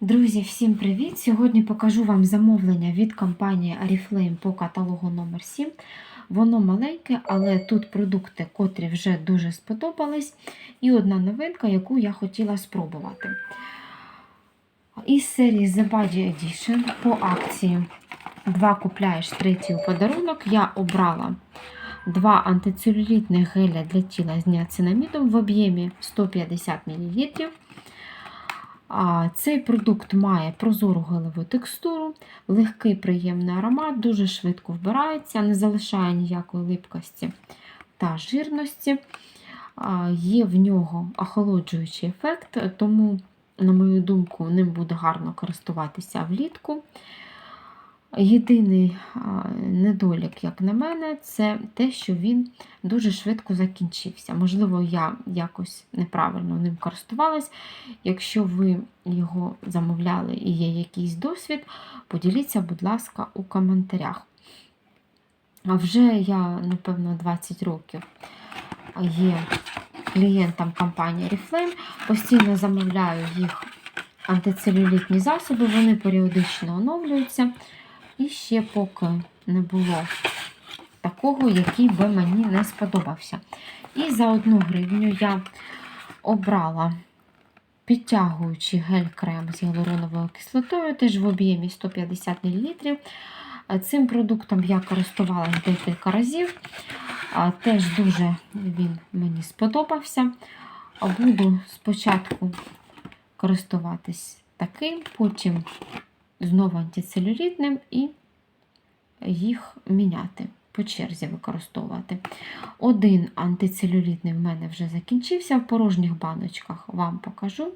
Друзі, всім привіт! Сьогодні покажу вам замовлення від компанії Oriflame по каталогу номер 7 Воно маленьке, але тут продукти, котрі вже дуже сподобались, і одна новинка, яку я хотіла спробувати. Із серії The Body Edition по акції 2 купляєш третій у подарунок. Я обрала два антицелюлітних геля для тіла з ніацинамідом в об'ємі 150 мл. Цей продукт має прозору гелеву текстуру, легкий приємний аромат, дуже швидко вбирається, не залишає ніякої липкості та жирності. Є в нього охолоджуючий ефект, тому, на мою думку, ним буде гарно користуватися влітку. Єдиний недолік, як на мене, це те, що він дуже швидко закінчився. Можливо, я якось неправильно ним користувалась. Якщо ви його замовляли і є якийсь досвід, поділіться, будь ласка, у коментарях. А вже я, напевно, 20 років є клієнтом компанії Reflame, постійно замовляю їх антицелюлітні засоби, вони періодично оновлюються. І ще поки не було такого, який би мені не сподобався. І за одну гривню я обрала підтягуючий гель-крем з гіалуроновою кислотою, теж в об'ємі 150 мл. Цим продуктом я користувалася декілька разів. Теж дуже він мені сподобався. Буду спочатку користуватись таким, потім знову антицелюлітним і їх міняти, по черзі використовувати. Один антицелюлітний в мене вже закінчився в порожніх баночках, вам покажу.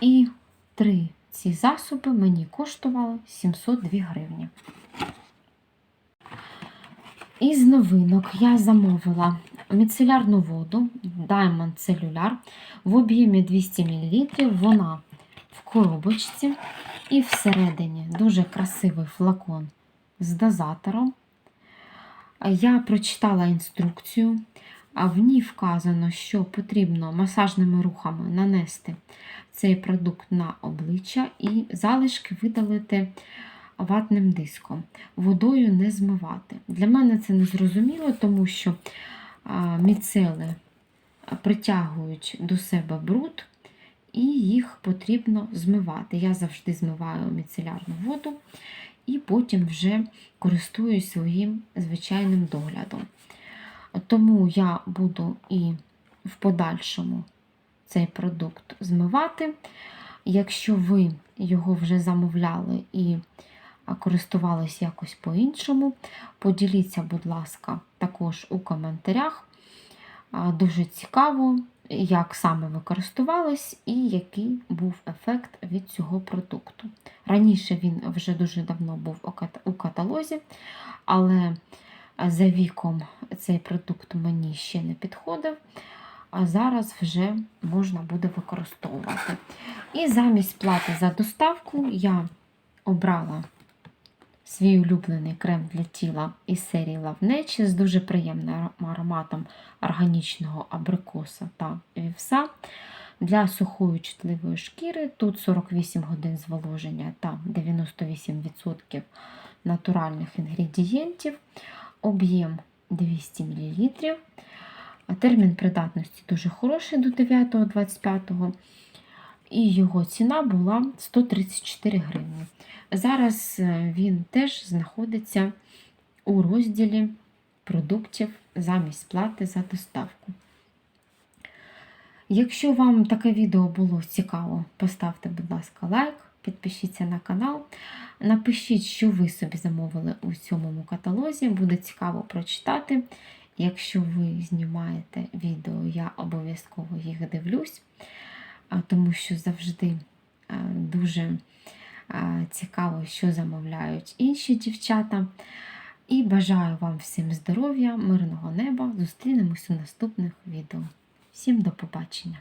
І три ці засоби мені коштували 702 гривні. Із новинок я замовила міцелярну воду Diamond Cellular в об'ємі 200 мл. Вона в коробочці і всередині дуже красивий флакон з дозатором. Я прочитала інструкцію, а в ній вказано, що потрібно масажними рухами нанести цей продукт на обличчя і залишки видалити ватним диском, водою не змивати. Для мене це не зрозуміло, тому що міцели притягують до себе бруд, і їх потрібно змивати. Я завжди змиваю міцелярну воду і потім вже користуюсь своїм звичайним доглядом. Тому я буду і в подальшому цей продукт змивати. Якщо ви його вже замовляли і користувались якось по-іншому, поділіться, будь ласка, також у коментарях. Дуже цікаво, як саме ви користувались і який був ефект від цього продукту. Раніше він вже дуже давно був у каталозі, але за віком цей продукт мені ще не підходив, а зараз вже можна буде використовувати. І замість плати за доставку я обрала свій улюблений крем для тіла із серії Love з дуже приємним ароматом органічного абрикоса та вівса. Для сухої чутливої шкіри тут 48 годин зволоження та 98% натуральних інгредієнтів, об'єм 200 мл. Термін придатності дуже хороший до 9-25 і його ціна була 134 гривні. Зараз е, він теж знаходиться у розділі продуктів замість плати за доставку. Якщо вам таке відео було цікаво, поставте, будь ласка, лайк, підпишіться на канал. Напишіть, що ви собі замовили у цьому каталозі, буде цікаво прочитати. Якщо ви знімаєте відео, я обов'язково їх дивлюсь, тому що завжди дуже цікаво, що замовляють інші дівчата. І бажаю вам всім здоров'я, мирного неба. Зустрінемось у наступних відео. Всім до побачення!